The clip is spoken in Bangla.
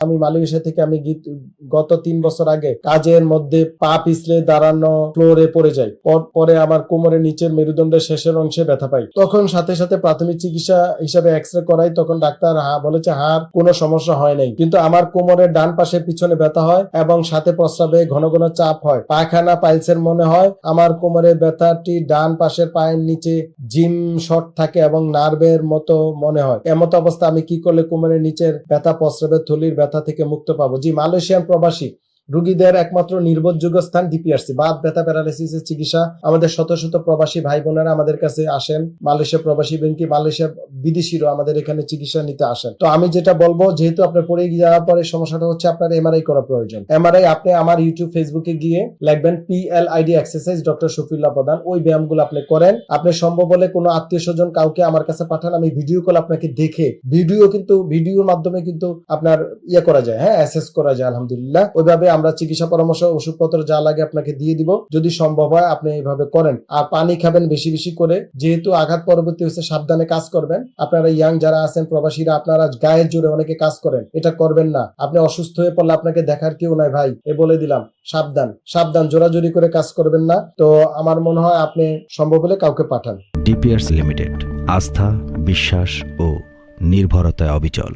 আমি মালয়েশিয়া থেকে আমি গত তিন বছর আগে কাজের মধ্যে পা পিছলে দাঁড়ানো ফ্লোরে পড়ে যাই। পরে আমার কোমরের নিচের মেরুদণ্ডের শেষের অংশে ব্যথা পাই। তখন সাথে সাথে প্রাথমিক চিকিৎসা হিসাবে এক্স রে করাই, তখন ডাক্তার বলেছে হার কোনো সমস্যা হয় নাই। কিন্তু আমার কোমরের ডান পাশে পিছনে ব্যথা হয় এবং সাথে প্রস্রাবে ঘন ঘন চাপ হয়। পায়খানা পাইলসের মনে হয় আমার কোমরের ব্যথাটি ডান পাশের পায়ের নিচে জিম শট থাকে এবং নার্ভের মতো মনে হয়। এমতো অবস্থা আমি কি করলে কোমরের নিচের ব্যথা, প্রস্রাবের থলির ব্যথা থেকে মুক্ত পাবো। জি মালয়েশিয়ান প্রবাসী রোগীদের একমাত্র নির্ভরযোগ্য স্থান ডিপিআরসি। বাত, ব্যথা প্যারালাইসিসের চিকিৎসা আমাদের শত শত প্রবাসী ভাই বোনেরা আমাদের কাছে আসেন। মালয়েশিয়া প্রবাসী ব্যাংকে, মালয়েশিয়া বিদেশিরও আমাদের এখানে চিকিৎসা নিতে আসেন। তো আমি যেটা বলব, যেহেতু আপনার পড়ে যাওয়ার পরে সমস্যাটা হচ্ছে আপনার এমআরআই করা প্রয়োজন। এমআরআই আপনি আমার ইউটিউব ফেসবুকে গিয়ে লিখবেন পিএলআইডি এক্সারসাইজ ডক্টর শফিউল্লাহ প্রধান। ওই ব্যায়ামগুলো আপনি করেন। আপনি সম্ভব হলে কোনো আত্মীয় স্বজন কাউকে আমার কাছে পাঠান। আমি ভিডিও কল আপনাকে দেখে ভিডিও কিন্তু ভিডিওর মাধ্যমে কিন্তু আপনার ইয়ে করা যায় হ্যাঁ অ্যাসেস করা যায়, আলহামদুলিল্লাহ। ওইভাবে আমরা চিকিৎসা পরামর্শ, ওষুধপত্র যা লাগে আপনাকে দিয়ে দিব। যদি সম্ভব হয়, আপনি এইভাবে করেন। আর পানি খাবেন বেশি বেশি করে। যেহেতু আঘাত পরবর্তী হচ্ছে, সাবধানে কাজ করবেন। আপনারা ইয়াং যারা আছেন, প্রবাসীরা, আপনারা গায়ের জোরে অনেকে কাজ করেন। এটা করবেন না। আপনি অসুস্থ হয়ে পড়লে আপনাকে দেখার কেউ নাই ভাই। এ বলে দিলাম, সাবধান। সাবধান, জোরাজোরি করে কাজ করবেন না। তো আমার মনে হয়, আপনি সম্ভব হলে কাউকে পাঠান। ডিপিআরস লিমিটেড, আস্থা, বিশ্বাস ও নির্ভরতায় অবিচল।